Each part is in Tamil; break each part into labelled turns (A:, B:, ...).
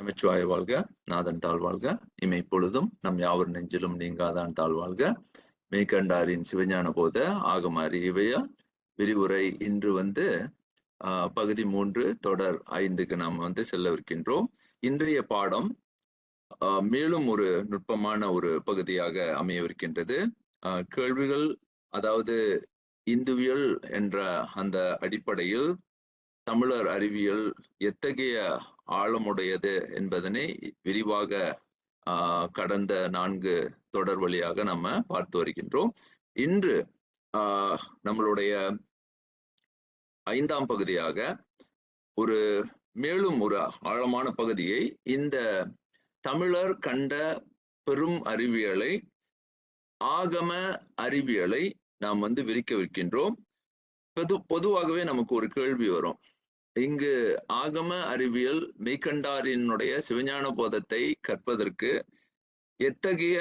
A: நமச்சிவாய வாழ்க நாதன் தாழ்வாழ்க இமை பொழுதும் நம் யாவர் நெஞ்சிலும் நீங்காதான் தாழ்வாழ்க மெய்கண்டாரின் சிவஞான போத ஆகம அறிவையால் விரிவுரை இன்று வந்து ஆஹ் பகுதி மூன்று தொடர் ஐந்துக்கு நாம் வந்து செல்லவிருக்கின்றோம். இன்றைய பாடம் மேலும் ஒரு நுட்பமான ஒரு பகுதியாக அமையவிருக்கின்றது. ஆஹ் கேள்விகள் அதாவது இந்துவியல் என்ற அந்த அடிப்படையில் தமிழர் அறிவியல் எத்தகைய ஆழமுடையது என்பதனை விரிவாக ஆஹ் கடந்த நான்கு தொடர் வழியாக நம்ம பார்த்து வருகின்றோம். இன்று ஆஹ் நம்மளுடைய ஐந்தாம் பகுதியாக ஒரு மேலும் ஒரு ஆழமான பகுதியை இந்த தமிழர் கண்ட பெரும் அறிவியலை ஆகம அறிவியலை நாம் வந்து விரிக்கவிருக்கின்றோம் பொது பொதுவாகவே நமக்கு ஒரு கேள்வி வரும். இங்கு ஆகம அறிவியல் மெய்கண்டாரினுடைய சிவஞான போதத்தை கற்பதற்கு எத்தகைய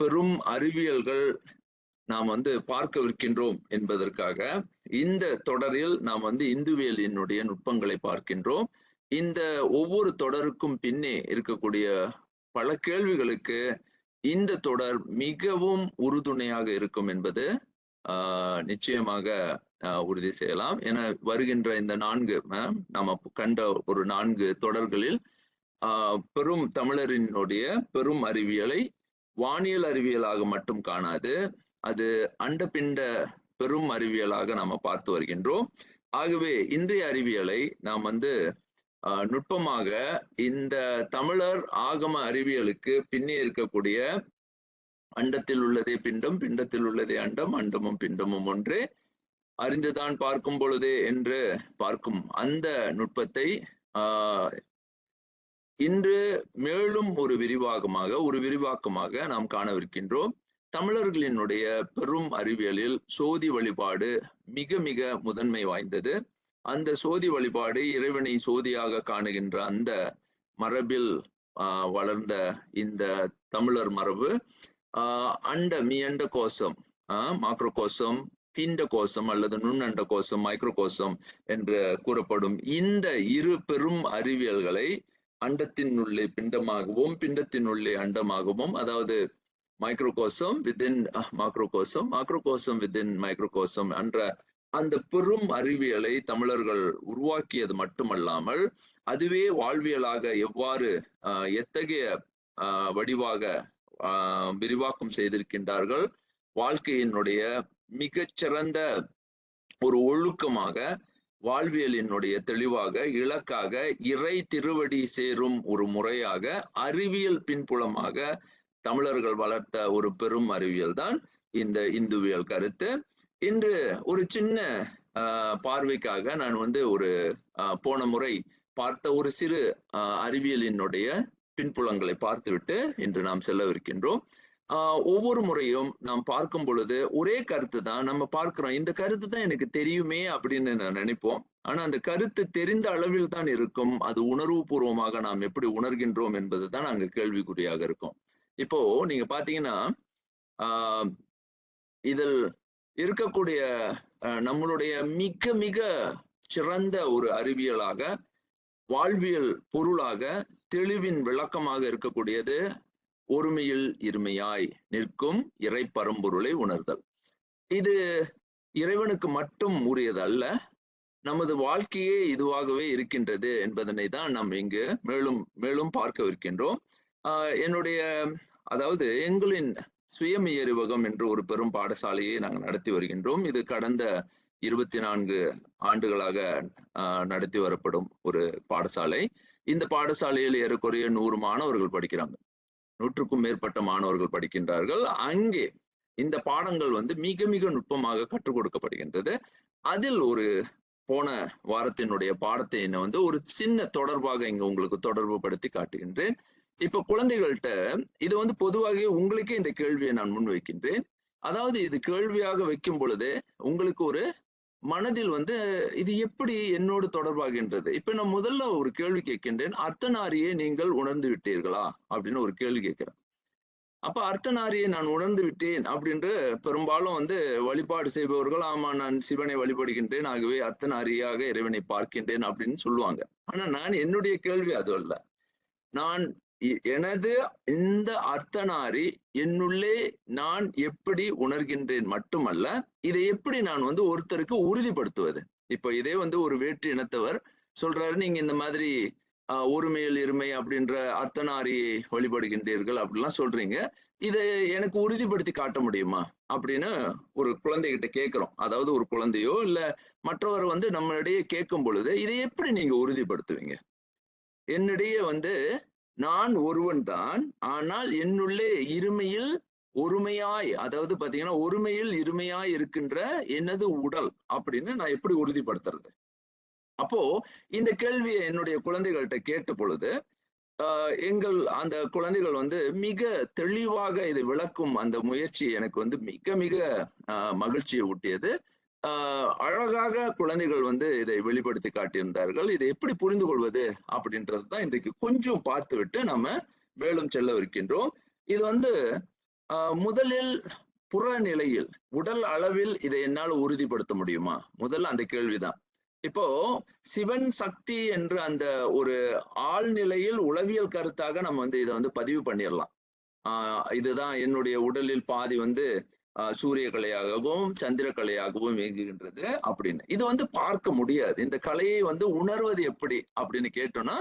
A: பெரும் அறிவியல்கள் நாம் வந்து பார்க்கவிருக்கின்றோம் என்பதற்காக இந்த தொடரில் நாம் வந்து இந்துவியலினுடைய நுட்பங்களை பார்க்கின்றோம். இந்த ஒவ்வொரு தொடருக்கும் பின்னே இருக்கக்கூடிய பல கேள்விகளுக்கு இந்த தொடர் மிகவும் உறுதுணையாக இருக்கும் என்பது நிச்சயமாக உறுதி செய்யலாம். என வருகின்ற இந்த நான்கு நம்ம கண்ட ஒரு நான்கு தொடர்களில் ஆஹ் பெரும் தமிழரினுடைய பெரும் அறிவியலை வானியல் அறிவியலாக மட்டும் காணாது அது அண்டபிண்ட பெரும் அறிவியலாக நாம பார்த்து வருகின்றோம். ஆகவே இன்றைய அறிவியலை நாம் வந்து நுட்பமாக இந்த தமிழர் ஆகம அறிவியலுக்கு பின்னே இருக்கக்கூடிய அண்டத்தில் உள்ளதே பிண்டம் பிண்டத்தில் உள்ளதே அண்டம் அண்டமும் பிண்டமும் ஒன்றே. அறிந்துதான் பார்க்கும் பொழுதே என்று பார்க்கும் அந்த நுட்பத்தை ஆஹ் இன்று மேலும் ஒரு விரிவாகமாக ஒரு விரிவாக்கமாக நாம் காணவிருக்கின்றோம். தமிழர்களினுடைய பெரும் அறிவியலில் சோதி வழிபாடு மிக மிக முதன்மை வாய்ந்தது. அந்த சோதி வழிபாடு இறைவனை சோதியாக காணுகின்ற அந்த மரபில் ஆஹ் வளர்ந்த இந்த தமிழர் மரபு அண்ட மீ அண்ட ஆஹ் மாக்ரோகோசம் பிண்ட கோசம் அல்லது நுண்ணண்ட கோசம் மைக்ரோகோசம் என்று கூறப்படும் இந்த இரு பெரும் அறிவியல்களை அண்டத்தின் உள்ளே பிண்டமாகவும் பிண்டத்தின் உள்ளே அண்டமாகவும் அதாவது மைக்ரோகோசம் வித்தின் மாக்ரோகோசம் மாக்ரோகோசம் வித்தின் மைக்ரோகோசம் என்ற அந்த பெரும் அறிவியலை தமிழர்கள் உருவாக்கியது மட்டுமல்லாமல் அதுவே வாழ்வியலாக எவ்வாறு எத்தகைய வடிவாக விரிவாக்கம் செய்திருக்கின்றார்கள். வாழ்க்கையினுடைய மிகச்சிறந்த ஒரு ஒழுக்கமாக வாழ்வியலினுடைய தெளிவாக இலக்காக இறை திருவடி சேரும் ஒரு முறையாக அறிவியல் பின்புலமாக தமிழர்கள் வளர்த்த ஒரு பெரும் அறிவியல் தான் இந்த இந்துவியல் கருத்து. இன்று ஒரு சின்ன பார்வைக்காக நான் வந்து ஒரு போன முறை பார்த்த ஒரு சிறு அறிவியலினுடைய பின்புலங்களை பார்த்துவிட்டு இன்று நாம் செல்லவிருக்கின்றோம். ஒவ்வொரு முறையும் நாம் பார்க்கும் பொழுது ஒரே கருத்து தான் நம்ம பார்க்கிறோம். இந்த கருத்து தான் எனக்கு தெரியுமே அப்படின்னு நான் நினைப்போம். ஆனா அந்த கருத்து தெரிந்த அளவில் தான் இருக்கும். அது உணர்வு பூர்வமாக நாம் எப்படி உணர்கின்றோம் என்பது தான் அங்க கேள்விக்குறியாக இருக்கும். இப்போ நீங்க பாத்தீங்கன்னா ஆஹ் இதில் இருக்கக்கூடிய நம்மளுடைய மிக மிக சிறந்த ஒரு அறிவியலாக வாழ்வியல் பொருளாக தெளிவின் விளக்கமாக இருக்கக்கூடியது ஒருமையில் இருமையாய் நிற்கும் இறை பரம்பொருளை உணர்தல். இது இறைவனுக்கு மட்டும் உரியது அல்ல நமது வாழ்க்கையே இதுவாகவே இருக்கின்றது என்பதனை தான் நாம் இங்கு மேலும் மேலும் பார்க்கவிருக்கின்றோம். ஆஹ் என்னுடைய அதாவது எங்களின் சுயமியறிவகம் என்று ஒரு பெரும் பாடசாலையை நாங்கள் நடத்தி வருகின்றோம். இது கடந்த இருபத்தி நான்கு ஆண்டுகளாக நடத்தி வரப்படும் ஒரு பாடசாலை. இந்த பாடசாலையில் ஏறக்குறைய நூறு மாணவர்கள் படிக்கிறாங்க. நூற்றுக்கும் மேற்பட்ட மாணவர்கள் படிக்கின்றார்கள். அங்கே இந்த பாடங்கள் வந்து மிக மிக நுட்பமாக கற்றுக் கொடுக்கப்படுகின்றது. அதில் ஒரு போன வாரத்தினுடைய பாடத்தை என்ன வந்து ஒரு சின்ன தொடர்பாக இங்க உங்களுக்கு தொடர்பு படுத்தி காட்டுகின்றேன். இப்ப குழந்தைகள்கிட்ட இது வந்து பொதுவாக உங்களுக்கே இந்த கேள்வியை நான் முன்வைக்கின்றேன். அதாவது இது கேள்வியாக வைக்கும் பொழுது உங்களுக்கு ஒரு மனதில் வந்து இது எப்படி என்னோடு தொடர்பாகின்றது? இப்ப நான் முதல்ல ஒரு கேள்வி கேட்கின்றேன். அர்த்தநாரியை நீங்கள் உணர்ந்து விட்டீர்களா? அப்படின்னு ஒரு கேள்வி கேட்கிறேன். அப்ப அர்த்தநாரியை நான் உணர்ந்து விட்டேன் அப்படின்று பெரும்பாலும் வந்து வழிபாடு செய்பவர்கள் ஆமா நான் சிவனை வழிபடுகின்றேன் ஆகவே அர்த்தநாரியாக இறைவனை பார்க்கின்றேன் அப்படின்னு சொல்லுவாங்க. ஆனா நான் என்னுடைய கேள்வி அது அல்ல. நான் எனது இந்த அர்த்தநாரி என்னுள்ளே நான் எப்படி உணர்கின்றேன் மட்டுமல்ல இதை எப்படி நான் வந்து ஒருத்தருக்கு உறுதிப்படுத்துவது? இப்போ இதே வந்து ஒரு வேற்று இனத்தவர் சொல்றாரு நீங்க இந்த மாதிரி ஆஹ், ஒருமையில் இருமை அப்படின்ற அர்த்தநாரியை வழிபடுகின்றீர்கள் அப்படிலாம் சொல்றீங்க. இதை எனக்கு உறுதிப்படுத்தி காட்ட முடியுமா? அப்படின்னு ஒரு குழந்தைகிட்ட கேட்கிறோம். அதாவது ஒரு குழந்தையோ இல்ல மற்றவர் வந்து நம்மளிடையே கேட்கும் பொழுது இதை எப்படி நீங்க உறுதிப்படுத்துவீங்க? என்னிடையே வந்து நான் ஒருவன் தான் ஆனால் என்னுள்ளே இருமையில் ஒருமையாய் அதாவது பாத்தீங்கன்னா ஒருமையில் இருமையாய் இருக்கின்ற எனது உடல் அப்படின்னு நான் எப்படி உறுதிப்படுத்துறது? அப்போ இந்த கேள்வியை என்னுடைய குழந்தைகள்கிட்ட கேட்ட பொழுது ஆஹ் எங்கள் அந்த குழந்தைகள் வந்து மிக தெளிவாக இதை விளக்கும் அந்த முயற்சி எனக்கு வந்து மிக மிக மகிழ்ச்சியை ஊட்டியது. அழகாக குழந்தைகள் வந்து இதை வெளிப்படுத்தி காட்டியிருந்தார்கள். இதை எப்படி புரிந்து கொள்வது அப்படின்றது தான் இன்றைக்கு கொஞ்சம் பார்த்து விட்டு நம்ம மேலும் செல்லவிருக்கின்றோம் இது வந்து ஆஹ் முதலில் புறநிலையில் உடல் அளவில் இதை என்னால் உறுதிப்படுத்த முடியுமா? முதல்ல அந்த கேள்விதான். இப்போ சிவன் சக்தி என்று அந்த ஒரு ஆழ்நிலையில் உளவியல் கருத்தாக நம்ம வந்து இதை வந்து பதிவு பண்ணிடலாம் ஆஹ் இதுதான் என்னுடைய உடலில் பாதி வந்து சூரிய கலையாகவும் சந்திர கலையாகவும் இயங்குகின்றது அப்படின்னு. இது வந்து பார்க்க முடியாது. இந்த கலையை வந்து உணர்வது எப்படி அப்படின்னு கேட்டோம்னா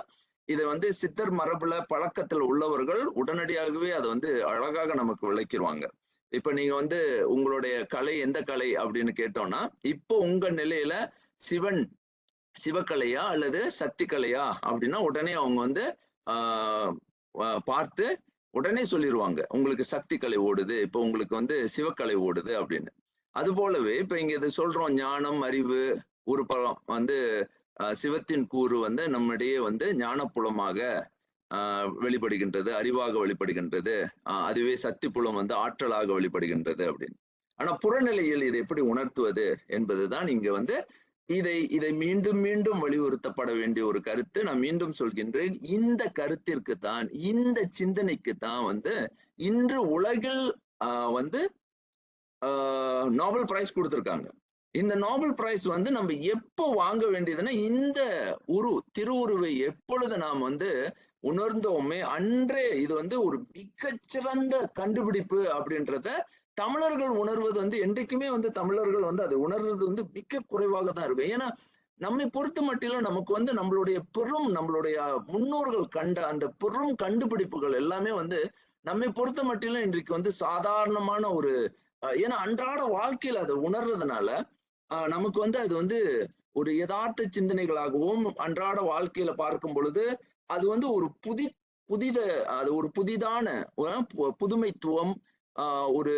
A: இதை வந்து சித்தர் மரபுல பழக்கத்தில் உள்ளவர்கள் உடனடியாகவே அதை வந்து அழகாக நமக்கு விளக்கிடுவாங்க இப்ப நீங்க வந்து உங்களுடைய கலை எந்த கலை அப்படின்னு கேட்டோம்னா இப்போ உங்க நிலையில சிவன் சிவக்கலையா அல்லது சக்தி கலையா அப்படின்னா உடனே அவங்க வந்து ஆஹ் பார்த்து உடனே சொல்லிடுவாங்க உங்களுக்கு சக்தி கலை ஓடுது இப்போ உங்களுக்கு வந்து சிவக்கலை ஓடுது அப்படின்னு. அது போலவே இப்ப இங்க இது சொல்றோம் ஞானம் அறிவு ஒரு பலம் வந்து சிவத்தின் கூறு வந்து நம்மிடையே வந்து ஞானப்புலமாக ஆஹ் வெளிப்படுகின்றது அறிவாக வெளிப்படுகின்றது அதுவே சக்தி புலம் வந்து ஆற்றலாக வெளிப்படுகின்றது அப்படின்னு. ஆனா புறநிலையில் இதை எப்படி உணர்த்துவது என்பதுதான் இங்க வந்து இதை இதை மீண்டும் மீண்டும் வலியுறுத்தப்பட வேண்டிய ஒரு கருத்து நான் மீண்டும் சொல்கின்றேன். இந்த கருத்திற்கு தான் இந்த சிந்தனைக்கு தான் வந்து இன்று உலகில் வந்து ஆஹ் நோபல் பிரைஸ் கொடுத்துருக்காங்க. இந்த நோபல் பிரைஸ் வந்து நம்ம எப்போ வாங்க வேண்டியதுன்னா இந்த உரு திருவுருவை எப்பொழுது நாம் வந்து உணர்ந்தோமே அன்றே இது வந்து ஒரு மிகச்சிறந்த கண்டுபிடிப்பு அப்படின்றத தமிழர்கள் உணர்வது வந்து என்றைக்குமே வந்து தமிழர்கள் வந்து அதை உணர்றது வந்து மிக குறைவாக தான் இருக்கும். ஏன்னா நம்மை பொறுத்த மட்டிலும் நமக்கு வந்து நம்மளுடைய பெரும் நம்மளுடைய முன்னோர்கள் கண்ட அந்த பெரும் கண்டுபிடிப்புகள் எல்லாமே வந்து நம்மை பொறுத்த மட்டிலும் இன்றைக்கு வந்து சாதாரணமான ஒரு ஏன்னா அன்றாட வாழ்க்கையில அதை உணர்றதுனால ஆஹ், நமக்கு வந்து அது வந்து ஒரு யதார்த்த சிந்தனைகளாகவும் அன்றாட வாழ்க்கையில பார்க்கும் பொழுது அது வந்து ஒரு புதி புதித அது ஒரு புதிதான புதுமைத்துவம் ஒரு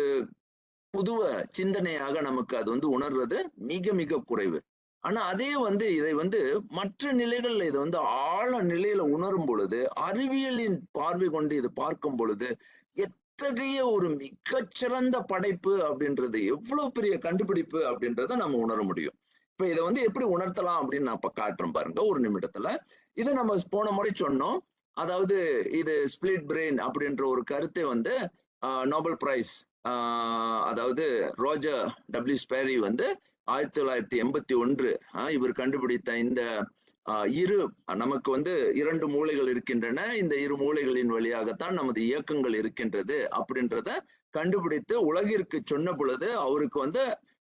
A: புதுவ சிந்தனையாக நமக்கு அது வந்து உணர்றது மிக மிக குறைவு. ஆனா அதே வந்து இதை வந்து மற்ற நிலைகள்ல இதை வந்து ஆழ நிலையில உணரும் பொழுது அறிவியலின் பார்வை கொண்டு இது பார்க்கும் பொழுது எத்தகைய ஒரு மிகச்சிறந்த படைப்பு அப்படின்றது எவ்வளவு பெரிய கண்டுபிடிப்பு அப்படின்றத நம்ம உணர முடியும். இப்ப இதை வந்து எப்படி உணர்த்தலாம் அப்படின்னு நான் இப்ப காட்டுறேன் பாருங்க ஒரு நிமிடத்துல. இதை நம்ம போன முறை சொன்னோம். அதாவது இது ஸ்பிளிட் பிரெயின் அப்படின்ற ஒரு கருத்தை வந்து நோபல் பிரைஸ். ஆஹ், அதாவது ரோஜர் டபிள்யூ ஸ்பேரி வந்து ஆயிரத்தி தொள்ளாயிரத்தி எண்பத்தி ஒன்று இவர் கண்டுபிடித்த இந்த ஆஹ், இரு நமக்கு வந்து இரண்டு மூளைகள் இருக்கின்றன. இந்த இரு மூளைகளின் வழியாகத்தான் நமது இயக்கங்கள் இருக்கின்றது அப்படின்றத கண்டுபிடித்து உலகிற்கு சொன்ன பொழுது அவருக்கு வந்து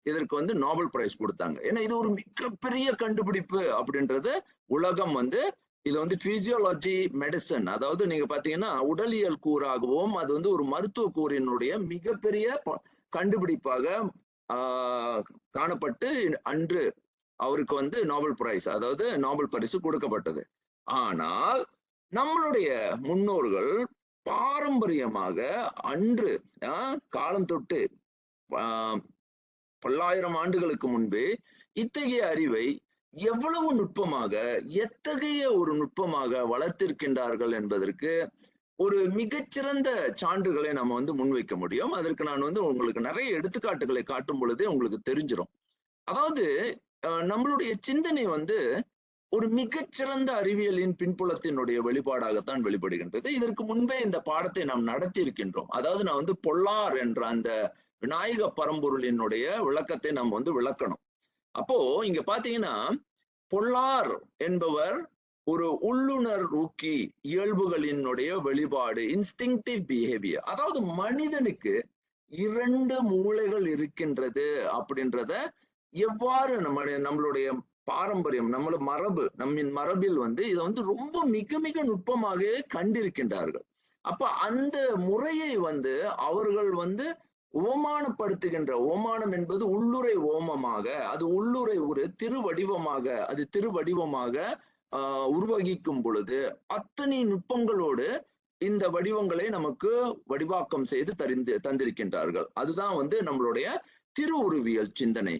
A: இதற்கு வந்து நோபல் பிரைஸ் கொடுத்தாங்க. ஏன்னா இது ஒரு மிகப்பெரிய கண்டுபிடிப்பு அப்படின்றது உலகம் வந்து இது வந்து பிசியோலஜி மெடிசன் அதாவது நீங்க பாத்தீங்கன்னா உடலியல் கூறாகவும் அது வந்து ஒரு மருத்துவ கூறினுடைய மிகப்பெரிய கண்டுபிடிப்பாக ஆஹ், காணப்பட்டு அன்று அவருக்கு வந்து நோபல் பிரைஸ் அதாவது நோபல் பரிசு கொடுக்கப்பட்டது. ஆனால் நம்மளுடைய முன்னோர்கள் பாரம்பரியமாக அன்று ஆஹ், காலம் தொட்டு ஆஹ், பல்லாயிரம் ஆண்டுகளுக்கு முன்பே இத்தகைய அறிவை எவ்வளவு நுட்பமாக எத்தகைய ஒரு நுட்பமாக வளர்த்திருக்கின்றார்கள் என்பதற்கு ஒரு மிகச்சிறந்த சான்றுகளை நம்ம வந்து முன்வைக்க முடியும். அதற்கு நான் வந்து உங்களுக்கு நிறைய எடுத்துக்காட்டுகளை காட்டும் பொழுதே உங்களுக்கு தெரிஞ்சிடும் அதாவது அஹ், நம்மளுடைய சிந்தனை வந்து ஒரு மிகச்சிறந்த அறிவியலின் பின்புலத்தினுடைய வெளிப்பாடாகத்தான் வெளிப்படுகின்றது. இதற்கு முன்பே இந்த பாடத்தை நாம் நடத்தி இருக்கின்றோம் அதாவது நான் வந்து பொல்லார் என்ற அந்த விநாயக பரம்பொருளினுடைய விளக்கத்தை நாம் வந்து விளக்கணும். அப்போ இங்க பாத்தீங்கன்னா பொல்லார் என்பவர் ஒரு உள்ளுணர் ஊக்கி இயல்புகளினுடைய வெளிப்பாடு இன்ஸ்டிங்டிவ் பிஹேவியர் அதாவது மனிதனுக்கு இரண்டு மூளைகள் இருக்கின்றது அப்படின்றத எவ்வாறு நம்ம நம்மளுடைய பாரம்பரியம் நம்மளோட மரபு நம்மின் மரபில் வந்து இதை வந்து ரொம்ப மிக மிக நுட்பமாக கண்டிருக்கின்றார்கள். அப்ப அந்த முறையை வந்து அவர்கள் வந்து ஓமானப்படுத்துகின்ற ஓமானம் என்பது உள்ளுரை ஓமமாக அது உள்ளுரை ஒரு திருவடிவமாக அது திருவடிவமாக ஆஹ் உருவகிக்கும் பொழுது அத்தனை நுட்பங்களோடு இந்த வடிவங்களை நமக்கு வடிவாக்கம் செய்து தரிந்து தந்திருக்கின்றார்கள். அதுதான் வந்து நம்மளுடைய திரு உருவியல் சிந்தனை.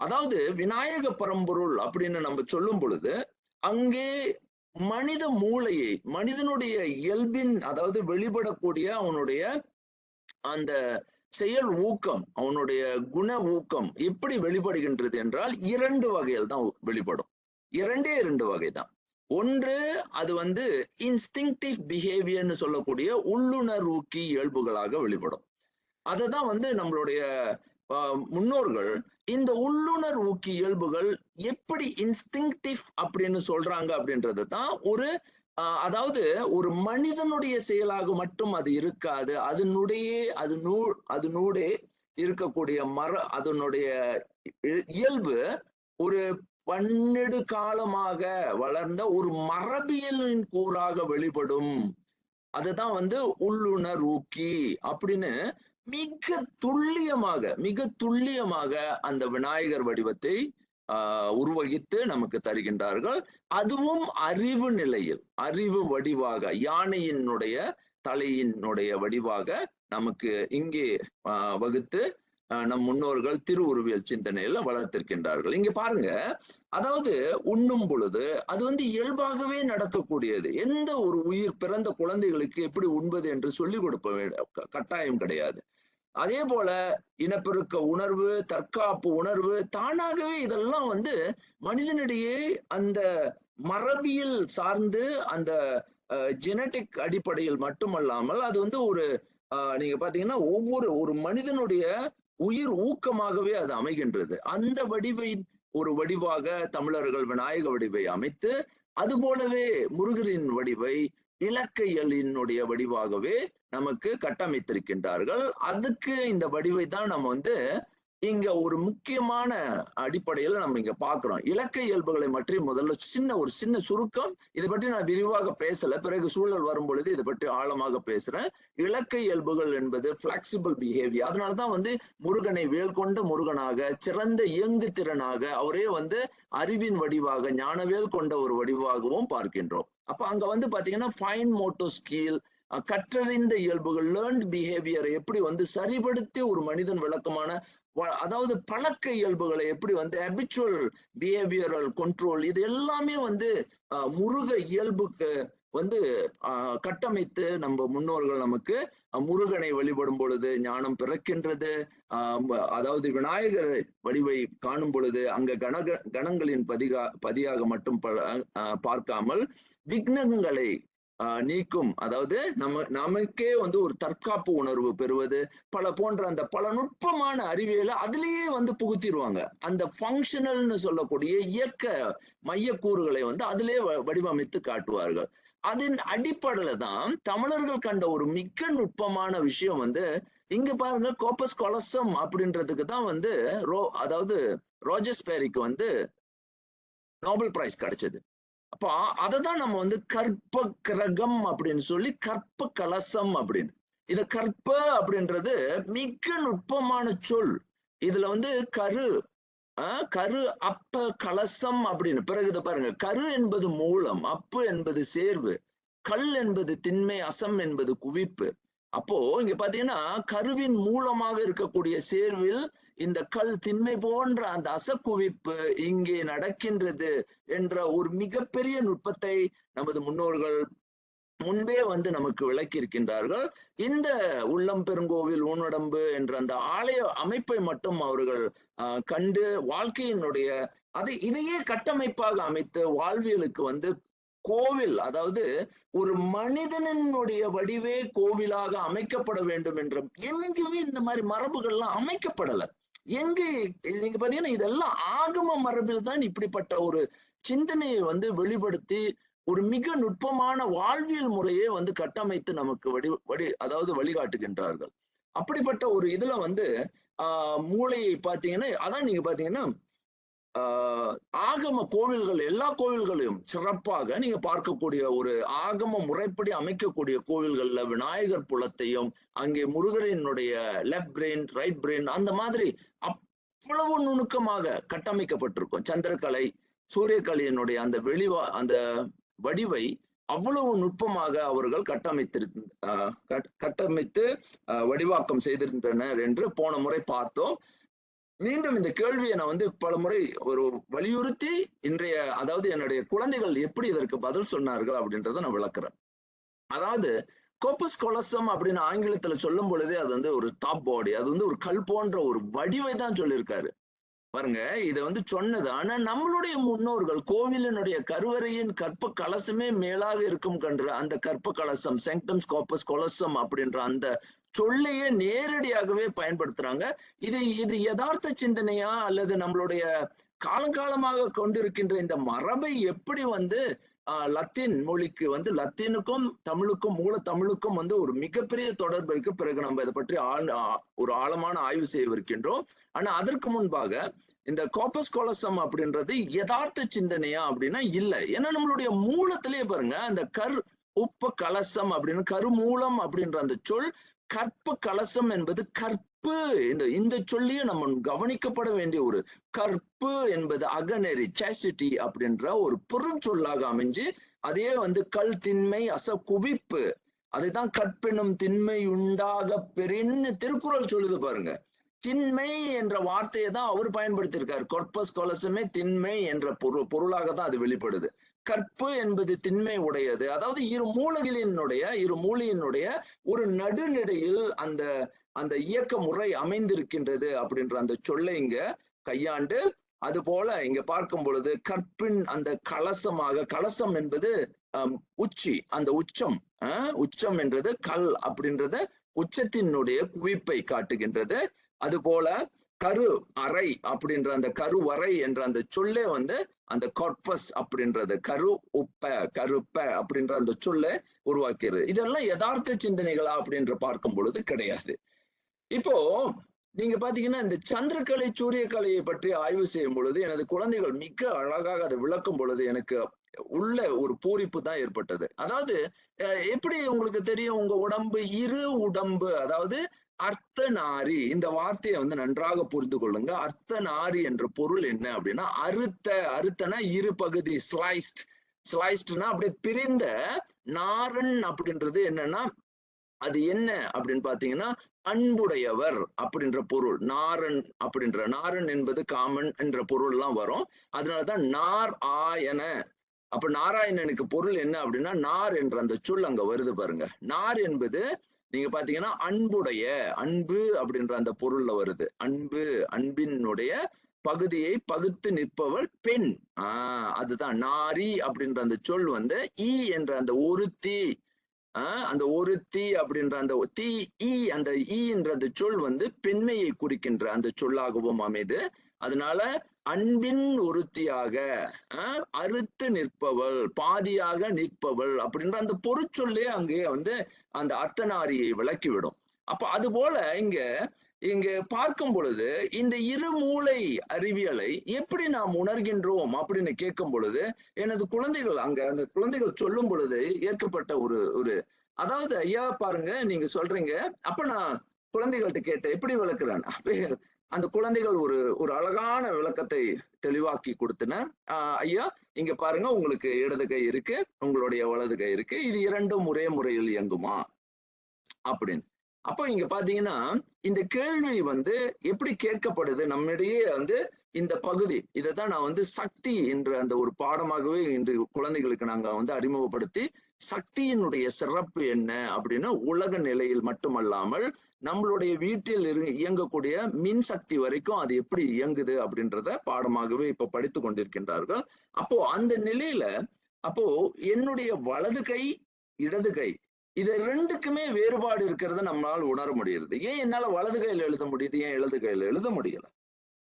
A: அதாவது விநாயக பரம்பொருள் அப்படின்னு நம்ம சொல்லும் பொழுது அங்கே மனித மூளையை மனிதனுடைய இயல்பின் அதாவது வெளிப்படக்கூடிய அவனுடைய அந்த செயல் ஊக்கம் அவனுடைய குண ஊக்கம் எப்படி வெளிப்படுகின்றது என்றால் இரண்டு வகையில் தான் வெளிப்படும். இரண்டே இரண்டு வகை தான். ஒன்று அது வந்து இன்ஸ்டிங்டிவ் பிஹேவியர்னு சொல்லக்கூடிய உள்ளுணர்வூக்கி இயல்புகளாக வெளிப்படும். அதை தான் வந்து நம்மளுடைய முன்னோர்கள் இந்த உள்ளுணர் ஊக்கி இயல்புகள் எப்படி இன்ஸ்டிங்டிவ் அப்படின்னு சொல்றாங்க அப்படின்றது தான் ஒரு அதாவது ஒரு மனிதனுடைய செயலாக மட்டும் அது இருக்காது. அதனுடைய அது நூ அதனூடே இருக்கக்கூடிய மர அதனுடைய இயல்பு ஒரு பன்னெடு காலமாக வளர்ந்த ஒரு மரபியலின் கூறாக வெளிப்படும். அதுதான் வந்து உள்ளுணர் ஊக்கி அப்படின்னு மிக துல்லியமாக மிக துல்லியமாக அந்த விநாயகர் வடிவத்தை உருவகித்து நமக்கு தருகின்றார்கள். அதுவும் அறிவு நிலையில் அறிவு வடிவாக யானையினுடைய தலையினுடைய வடிவாக நமக்கு இங்கே வகுத்து நம் முன்னோர்கள் திரு உருவியல் சிந்தனையில வளர்த்திருக்கின்றார்கள். இங்க பாருங்க அதாவது உண்ணும் பொழுது அது வந்து இயல்பாகவே நடக்கக்கூடியது. எந்த ஒரு உயிர் பிறந்த குழந்தைகளுக்கு எப்படி உண்பது என்று சொல்லிக் கொடுப்ப கட்டாயம் கிடையாது. அதே போல இனப்பெருக்க உணர்வு தற்காப்பு உணர்வு தானாகவே இதெல்லாம் வந்து மனிதனிடையே அந்த மரபியல் சார்ந்து அந்த ஜெனட்டிக் அடிப்படையில் மட்டுமல்லாமல் அது வந்து ஒரு நீங்க பாத்தீங்கன்னா ஒவ்வொரு ஒரு மனிதனுடைய உயிர் ஊக்கமாகவே அது அமைகின்றது. அந்த வடிவை ஒரு வடிவாக தமிழர்கள் விநாயக வடிவை அமைத்து அது போலவே முருகரின் வடிவை இலக்கையலினுடைய வடிவாகவே நமக்கு கட்டமைத்திருக்கின்றார்கள். அதுக்கு இந்த வடிவை தான் நம்ம வந்து இங்க ஒரு முக்கியமான அடிப்படையில நம்ம இங்க பாக்குறோம் இலக்கை இயல்புகளை பற்றி முதல்ல சின்ன ஒரு சின்ன சுருக்கம். இதை பற்றி நான் விரிவாக பேசல. பிறகு சூழல் வரும் பொழுது இதை பற்றி ஆழமாக பேசுறேன். இலக்கை இயல்புகள் என்பது பிளெக்சிபிள் பிஹேவியர் அதனாலதான் வந்து முருகனை வேல் கொண்ட முருகனாக சிறந்த இயங்கு திறனாக அவரே வந்து அறிவின் வடிவாக ஞானவேல் கொண்ட ஒரு வடிவாகவும் பார்க்கின்றோம். அப்ப அங்க வந்து பாத்தீங்கன்னா ஃபைன் மோட்டோ ஸ்கில் கற்றறிந்த இயல்புகள் லேர்ன்ட் பிஹேவியரை எப்படி வந்து சரிபடுத்தி ஒரு மனிதன் விளக்கமான அதாவது பழக்க இயல்புகளை எப்படி வந்து ஹேபிச்சுவல் பிஹேவியரல் கண்ட்ரோல் இது எல்லாமே வந்து முருக இயல்புக்கு வந்து கட்டமைத்து நம்ம முன்னோர்கள் நமக்கு முருகனை வழிபடும் பொழுது ஞானம் பிறக்கின்றது. அதாவது விநாயகர் வடிவை காணும் பொழுது அங்க கணக கணங்களின் பதிகா பதியாக மட்டும் பார்க்காமல் விக்னங்களை நீக்கும். அதாவது நம்ம நமக்கே வந்து ஒரு தற்காப்பு உணர்வு பெறுவது. பல போன்ற அந்த பல நுட்பமான அறிவியலை அதுலேயே வந்து புகுத்திடுவாங்க அந்த ஃபங்க்ஷனல்னு சொல்லக்கூடிய இயக்க மையக்கூறுகளை வந்து அதிலே வடிவமைத்து காட்டுவார்கள். அதன் அடிப்படையில தான் தமிழர்கள் கண்ட ஒரு மிக்க நுட்பமான விஷயம் வந்து இங்க பாருங்க கோப்பஸ் கொலசம் அப்படின்றதுக்கு தான் வந்து ரோ அதாவது ரோஜஸ் பேரிக்கு வந்து நோபல் பிரைஸ் கிடைச்சது. அப்போ அதை தான் நம்ம வந்து கற்ப கிரகம் அப்படின்னு சொல்லி கற்ப கலசம் அப்படின்னு. இத கற்ப அப்படின்றது மிக நுட்பமான சொல். இதுல வந்து கரு கரு அப்ப கலசம் அப்படின்னு. பிறகு இதை பாருங்க. கரு என்பது மூலம் அப்பு என்பது சேர்வு. கல் என்பது திண்மை அசம் என்பது குவிப்பு. அப்போ இங்க பாத்தீங்கன்னா கருவின் மூலமாக இருக்கக்கூடிய சேர்வில் இந்த கல் திண்மை போன்ற அந்த அசக்குவிப்பு இங்கே நடக்கின்றது என்ற ஒரு மிகப்பெரிய நுட்பத்தை நமது முன்னோர்கள் முன்பே வந்து நமக்கு விளக்கி இருக்கின்றார்கள் இந்த உள்ளம் பெருங்கோவில் ஊனடம்பு என்ற அந்த ஆலய அமைப்பை மட்டும் அவர்கள் கண்டு வாழ்க்கையினுடைய அதை இதையே கட்டமைப்பாக அமைத்து வாழ்வியலுக்கு வந்து கோவில் அதாவது ஒரு மனிதனினுடைய வடிவே கோவிலாக அமைக்கப்பட வேண்டும் என்ற எங்குமே இந்த மாதிரி மரபுகள்லாம் அமைக்கப்படல. எங்க நீங்க பாத்தீங்கன்னா இதெல்லாம் ஆகம மரபில் தான் இப்படிப்பட்ட ஒரு சிந்தனையை வந்து வெளிப்படுத்தி ஒரு மிக நுட்பமான வாழ்வியல் முறையை வந்து கட்டமைத்து நமக்கு வடி வடி அதாவது வழிகாட்டுகின்றார்கள். அப்படிப்பட்ட ஒரு இதுல வந்து ஆஹ் மூளையை பார்த்தீங்கன்னா அதான் நீங்க பாத்தீங்கன்னா ஆஹ் ஆகம கோவில்கள் எல்லா கோவில்களையும் சிறப்பாக நீங்க பார்க்கக்கூடிய ஒரு ஆகம முறைப்படி அமைக்கக்கூடிய கோவில்கள்ல விநாயகர் புலத்தையும் அங்கே முருகரினுடைய லெஃப்ட் பிரெயின் ரைட் பிரெயின் அந்த மாதிரி அவ்வளவு நுணுக்கமாக கட்டமைக்கப்பட்டிருக்கும். சந்திரகலை சூரியக்கலையினுடைய அந்த வெளிவா அந்த வடிவை அவ்வளவு நுட்பமாக அவர்கள் கட்டமைத்திருந்த கட்டமைத்து வடிவாக்கம் செய்திருந்தனர் என்று போன முறை பார்த்தோம். மீண்டும் இந்த கேள்வியை நான் வந்து பல முறை ஒரு வலியுறுத்தி இன்றைய அதாவது என்னுடைய குழந்தைகள் எப்படி இதற்கு பதில் சொன்னார்கள் அப்படின்றத நான் விளக்குறேன். அதாவது கோப்பஸ் கொலசம் அப்படின்னு ஆங்கிலத்துல சொல்லும் பொழுதே அது வந்து ஒரு டாப் பாடி அது வந்து ஒரு கல் போன்ற ஒரு வடிவை தான் சொல்லியிருக்காரு. பாருங்க இதை வந்து சொன்னது. ஆனா நம்மளுடைய முன்னோர்கள் கோவிலினுடைய கருவறையின் கற்ப கலசமே மேலாக இருக்கும் கன்ற அந்த கற்ப கலசம் செங்டம்ஸ் கோப்பஸ் கொலசம் அப்படின்ற அந்த சொல்லையே நேரடியாகவே பயன்படுத்துறாங்க. இது இது யதார்த்த சிந்தனையா அல்லது நம்மளுடைய காலங்காலமாக கொண்டிருக்கின்ற இந்த மரபை எப்படி வந்து லத்தீன் மொழிக்கு வந்து லத்தீனுக்கும் தமிழுக்கும் மூல தமிழுக்கும் வந்து ஒரு மிகப்பெரிய தொடர்பு இருக்கு. பிறகு நம்ம இதை பற்றி ஒரு ஆழமான ஆய்வு செய்யவிருக்கின்றோம் ஆனா அதற்கு முன்பாக இந்த கோப்பஸ் கோலசம் அப்படின்றது யதார்த்த சிந்தனையா அப்படின்னா இல்லை. ஏன்னா நம்மளுடைய மூலத்திலேயே பாருங்க அந்த கர் உப்ப கலசம் அப்படின்னு கருமூலம் அப்படின்ற அந்த சொல் கற்ப கலசம் என்பது கற்ப. இந்த இந்த சொல்லியே நம்ம கவனிக்கப்பட வேண்டிய ஒரு கற்பு என்பது அகநெறி சேசிட்டி அப்படின்ற ஒரு பெருஞ்சொல்லாக அமைஞ்சு அதே வந்து கல் திண்மை அச குவிப்பு அதுதான் கற்பெனும் திண்மை உண்டாக பெரின்னு திருக்குறள் சொல்லுது பாருங்க. திண்மை என்ற வார்த்தையை தான் அவர் பயன்படுத்தியிருக்கார். கொர்பஸ் கொலசமே திண்மை என்ற பொருள் பொருளாக தான் அது வெளிப்படுது. கற்பு என்பது திண்மை உடையது. அதாவது இரு மூலகளினுடைய இரு மூலையினுடைய ஒரு நடுநிலையில் அந்த அந்த இயக்க முறை அமைந்திருக்கின்றது அப்படின்ற அந்த சொல்லை இங்க கையாண்டு அது போல இங்க பார்க்கும் பொழுது கற்பின் அந்த கலசமாக கலசம் என்பது உச்சி அந்த உச்சம் உச்சம் என்றது கல் அப்படின்றது உச்சத்தினுடைய குவிப்பை காட்டுகின்றது. அது போல கரு அறை அப்படின்ற அந்த கருவறை என்ற அந்த சொல்லே வந்து அந்த கார்பஸ் அப்படின்றது கரு உப்ப கருப்ப அப்படின்ற அந்த சொல்லை உருவாக்கிறது இதெல்லாம் யதார்த்த சிந்தனைகளா அப்படின்ற பார்க்கும் பொழுது கிடையாது. இப்போ நீங்க பாத்தீங்கன்னா இந்த சந்திரக்கலை சூரியக்கலையை பற்றி ஆய்வு செய்யும் பொழுது எனது குழந்தைகள் மிக அழகாக அதை விளக்கும் பொழுது எனக்கு உள்ள ஒரு பூரிப்பு தான் ஏற்பட்டது. அதாவது எப்படி உங்களுக்கு தெரியும்? உங்க உடம்பு இரு உடம்பு அதாவது அர்த்த நாரி இந்த வார்த்தையை வந்து நன்றாக புரிந்து கொள்ளுங்க. அர்த்த நாரி என்ற பொருள் என்ன அப்படின்னா அறுத்த அறுத்தனா இரு பகுதி ஸ்லைஸ்ட் ஸ்லைஸ்ட்னா அப்படியே பிரிந்த நாரன் அப்படின்றது என்னன்னா அது என்ன அப்படின்னு பாத்தீங்கன்னா அன்புடையவர் அப்படின்ற பொருள். நாரன் அப்படின்ற நாரன் என்பது காமன் என்ற பொருள் எல்லாம் வரும். அதனாலதான் நார் ஆயன அப்ப நாராயணனுக்கு பொருள் என்ன அப்படின்னா நார் என்ற அந்த சொல் அங்க வருது பாருங்க. நார் என்பது நீங்க பாத்தீங்கன்னா அன்புடைய அன்பு அப்படின்ற அந்த பொருள்ல வருது. அன்பு அன்பினுடைய பகுதியை பகுத்து நிற்பவர் பெண். ஆஹ் அதுதான். நாரி அப்படின்ற அந்த சொல் வந்து ஈ என்ற அந்த ஒருத்தி ஆஹ் அந்த ஒருத்தி அப்படின்ற அந்த தீ ஈ அந்த ஈன்ற என்ற அந்த சொல் வந்து பெண்மையை குறிக்கின்ற அந்த சொல்லாகவும் அமைது. அதனால அன்பின் ஒருத்தியாக ஆஹ் அறுத்து நிற்பவள் பாதியாக நிற்பவள் அப்படின்ற அந்த பொருட்சொல்லே அங்கே வந்து அந்த அர்த்தநாரியை விளக்கிவிடும். அப்ப அது போல இங்க இங்க பார்க்கும் பொழுது இந்த இரு மூளை அறிவியலை எப்படி நாம் உணர்கின்றோம் அப்படின்னு கேட்கும் பொழுது எனது குழந்தைகள் அங்க அந்த குழந்தைகள் சொல்லும் பொழுது ஏற்கப்பட்ட ஒரு ஒரு அதாவது ஐயா பாருங்க நீங்க சொல்றீங்க அப்ப நான் குழந்தைகள்கிட்ட கேட்டேன் எப்படி விளக்குறேன்? அப்ப அந்த குழந்தைகள் ஒரு ஒரு அழகான விளக்கத்தை தெளிவாக்கி கொடுத்தனர். ஆஹ் ஐயா இங்க பாருங்க உங்களுக்கு இடது கை இருக்கு உங்களுடைய வலது கை இருக்கு இது இரண்டும் ஒரே முறையில் இயங்குமா? அப்படின்னு. அப்போ இங்க பாத்தீங்கன்னா இந்த கேள்வி வந்து எப்படி கேட்கப்படுது? நம்மிடையே வந்து இந்த பகுதி இதை தான் நான் வந்து சக்தி என்ற அந்த ஒரு பாடமாகவே இன்று குழந்தைகளுக்கு நாங்க வந்து அறிமுகப்படுத்தி சக்தியினுடைய சிறப்பு என்ன அப்படின்னா உலக நிலையில் மட்டுமல்லாமல் நம்மளுடைய வீட்டில் இரு இயங்கக்கூடிய மின் சக்தி வரைக்கும் அது எப்படி இயங்குது அப்படின்றத பாடமாகவே இப்ப படித்து கொண்டிருக்கின்றார்கள். அப்போ அந்த நிலையில அப்போ என்னுடைய வலது கை இடது கை இது ரெண்டுக்குமே வேறுபாடு இருக்கிறத நம்மளால் உணர முடியுது ஏன் என்னால வலது கையில் எழுத முடியுது? ஏன் எழுது கையில் எழுத முடியல?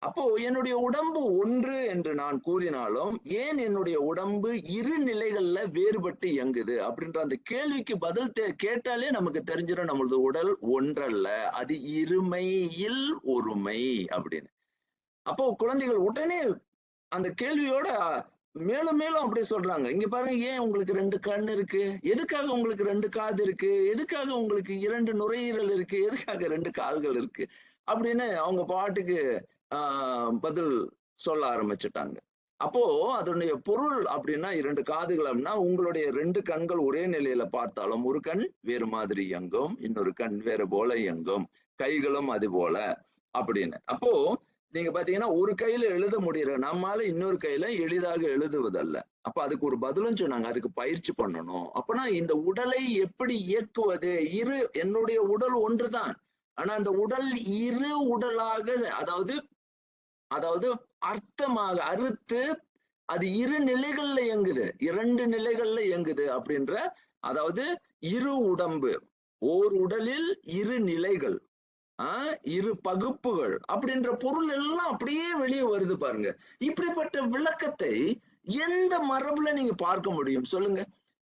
A: அப்போ என்னுடைய உடம்பு ஒன்று என்று நான் கூறினாலும் ஏன் என்னுடைய உடம்பு இரு நிலைகள்ல வேறுபட்டு இயங்குது? அப்படின்ற அந்த கேள்விக்கு பதில் தே- கேட்டாலே நமக்கு தெரிஞ்சிடும் நம்மளது உடல் ஒன்றல்ல அது இருமையில் ஒருமை அப்படின்னு. அப்போ குழந்தைகள் உடனே அந்த கேள்வியோட மேலும் மேலும் அப்படி சொல்றாங்க. இங்க பாருங்க ஏன் உங்களுக்கு ரெண்டு கண் இருக்கு? எதுக்காக உங்களுக்கு ரெண்டு காது இருக்கு? எதுக்காக உங்களுக்கு இரண்டு நுரையீரல் இருக்கு? எதுக்காக ரெண்டு கால்கள் இருக்கு? அப்படின்னு அவங்க பாட்டுக்கு ஆஹ் பதில் சொல்ல ஆரம்பிச்சுட்டாங்க. அப்போ அதனுடைய பொருள் அப்படின்னா இரண்டு காதுகள் அப்படின்னா உங்களுடைய ரெண்டு கண்கள் ஒரே நிலையில பார்த்தாலும் ஒரு கண் வேறு மாதிரி இயங்கும் இன்னொரு கண் வேறு போல இயங்கும். கைகளும் அது போல அப்படின்னு. அப்போ நீங்க பாத்தீங்கன்னா ஒரு கையில எழுத முடியற நம்மால இன்னொரு கையில எளிதாக எழுதுவதல்ல. அப்ப அதுக்கு ஒரு பதிலும் சொன்னாங்க அதுக்கு பயிற்சி பண்ணணும். அப்பனா இந்த உடலை எப்படி இயக்குவது? இரு என்னுடைய உடல் ஒன்றுதான். ஆனா அந்த உடல் இரு உடலாக அதாவது அதாவது அர்த்தமாக அறுத்து அது இரு நிலைகள்ல இயங்குது. இரண்டு நிலைகள்ல இயங்குது அப்படின்ற அதாவது இரு உடம்பு. ஓர் உடலில் இரு நிலைகள். இரு பகுப்புகள் அப்படின்ற பொருள் எல்லாம் அப்படியே வெளியே வருது பாருங்க. இப்படிப்பட்ட விளக்கத்தை எந்த மரபுல நீங்க பார்க்க முடியும்? சொல்லுங்க.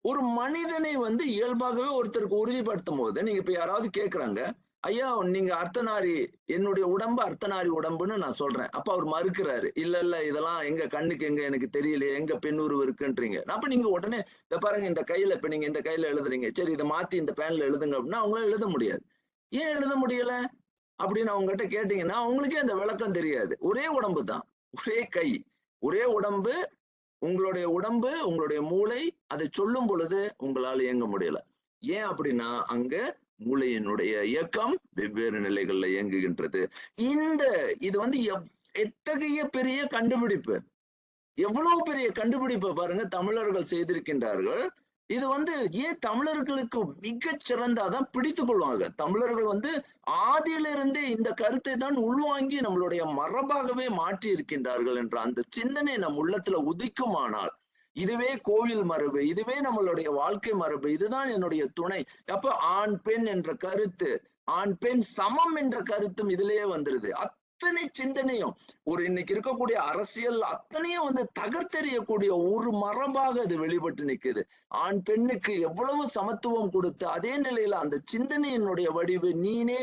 A: ஒரு மனிதனை வந்து இயல்பாகவே ஒருத்தருக்கு உறுதிப்படுத்தும் போது நீங்க இப்ப யாராவது கேக்குறாங்க ஐயா நீங்க அர்த்தநாரி என்னுடைய உடம்பு அர்த்தநாரி உடம்புன்னு நான் சொல்றேன். அப்ப அவர் மறுக்கிறாரு இல்ல இல்ல இதெல்லாம் எங்க கண்ணுக்கு எங்க எனக்கு தெரியல எங்க பெண் உருவு இருக்குன்றீங்க. அப்ப நீங்க உடனே இந்த பாருங்க இந்த கையில இப்ப நீங்க இந்த கையில எழுதுறீங்க. சரி இதை மாத்தி இந்த பேன்ல எழுதுங்க அப்படின்னா அவங்களால எழுத முடியாது. ஏன் எழுத முடியல? அப்படின்னு அவங்க கிட்ட கேட்டீங்கன்னா அவங்களுக்கே அந்த விளக்கம் தெரியாது. ஒரே உடம்பு தான். ஒரே கை. ஒரே உடம்பு உங்களுடைய உடம்பு உங்களுடைய மூளை அதை சொல்லும் பொழுது உங்களால் இயங்க முடியல. ஏன் அப்படின்னா அங்க மூளையினுடைய இயக்கம் வெவ்வேறு நிலைகள்ல இயங்குகின்றது. இந்த இது வந்து எவ்- எத்தகைய பெரிய கண்டுபிடிப்பு? எவ்வளவு பெரிய கண்டுபிடிப்பை பாருங்க தமிழர்கள் செய்திருக்கின்றார்கள். இது வந்து ஏன் தமிழர்களுக்கு மிகச் சிறந்த அதான் பிடித்து கொள்வாங்க? தமிழர்கள் வந்து ஆதியிலிருந்தே இந்த கருத்தை தான் உள்வாங்கி நம்மளுடைய மரபாகவே மாற்றி இருக்கின்றார்கள் என்ற அந்த சிந்தனை நம் உள்ளத்துல உதிக்குமானால் இதுவே கோவில் மரபு இதுவே நம்மளுடைய வாழ்க்கை மரபு இதுதான் என்னுடைய துணை. அப்ப ஆண் பெண் என்ற கருத்து ஆண் பெண் சமம் என்ற கருத்தும் இதுலயே வந்துருது. அத்தனை சிந்தனையும் ஒரு இன்னைக்கு இருக்கக்கூடிய அரசியல் அத்தனையும் வந்து தகர்த்தெறியக்கூடிய ஒரு மரபாக அது வெளிப்பட்டு நிக்குது. ஆண் பெண்ணுக்கு எவ்வளவு சமத்துவம் கொடுத்து அதே நிலையில அந்த சிந்தனையினுடைய வடிவு நீனே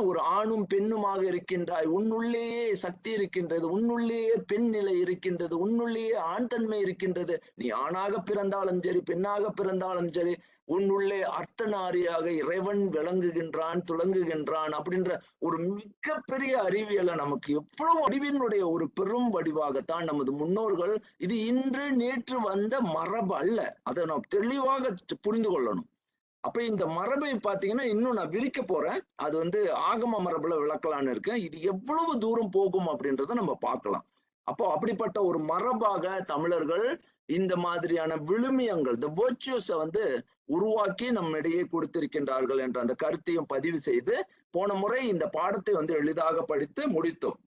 A: ஒரு ஆணும் பெண்ணுமாக இருக்கின்றாய். உன்னுள்ளேயே சக்தி இருக்கின்றது உன்னுள்ளேயே பெண் நிலை இருக்கின்றது உன்னுள்ளேயே ஆண் தன்மை இருக்கின்றது. நீ ஆணாக பிறந்தாலும் சரி பெண்ணாக பிறந்தாலும் சரி உன்னுள்ளே அர்த்தநாரியாக இறைவன் விளங்குகின்றான் துளங்குகின்றான் அப்படின்ற ஒரு மிகப்பெரிய அறிவியலை நமக்கு எவ்வளவு அறிவினுடைய ஒரு பெரும் வடிவாகத்தான் நமது முன்னோர்கள் இது இன்று நேற்று வந்த மரபு அல்ல. அதை நாம் தெளிவாக புரிந்து கொள்ளணும். அப்ப இந்த மரபை பாத்தீங்கன்னா இன்னும் நான் விரிக்க போறேன். அது வந்து ஆகம மரபுல விளக்கலான்னு இருக்கேன். இது எவ்வளவு தூரம் போகும் அப்படின்றத நம்ம பார்க்கலாம். அப்போ அப்படிப்பட்ட ஒரு மரபாக தமிழர்கள் இந்த மாதிரியான விழுமியங்கள் த வேர்ச்சுவஸை வந்து உருவாக்கி நம்மிடையே கொடுத்திருக்கின்றார்கள் என்ற அந்த கருத்தையும் பதிவு செய்து போன முறை இந்த பாடத்தை வந்து எளிதாக படித்து முடித்தோம்.